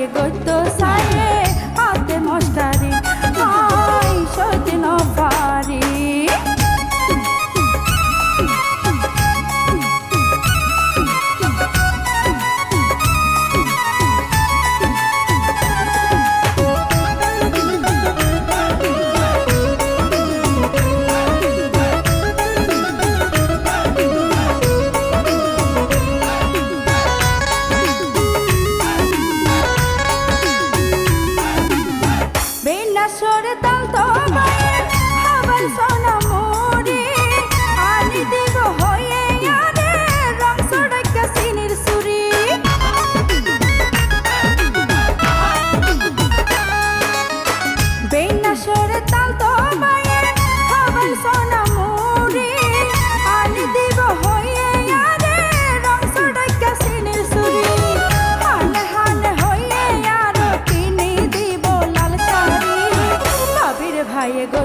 llegó todo. আসরে তাল তো মায়ের আবার সোনাম jego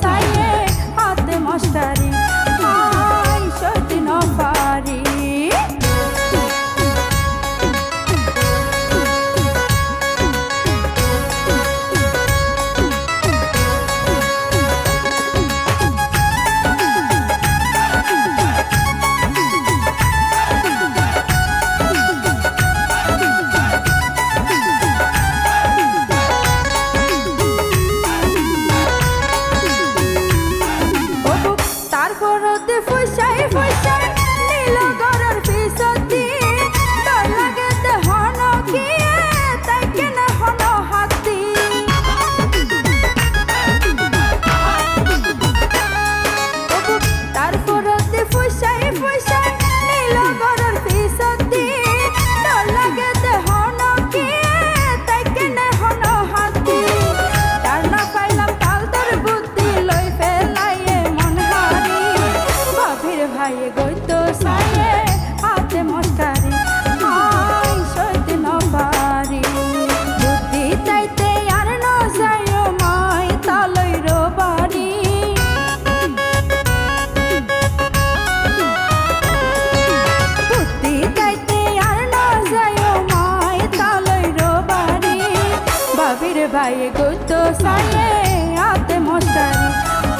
সাইয়ে হাতে মশারি Лайфхаки भाई गुतो साये आते मोस्तारी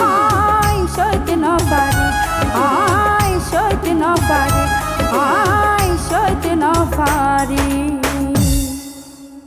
हाय सोते न पारे हाय सोते न पारे हाय सोते न पारे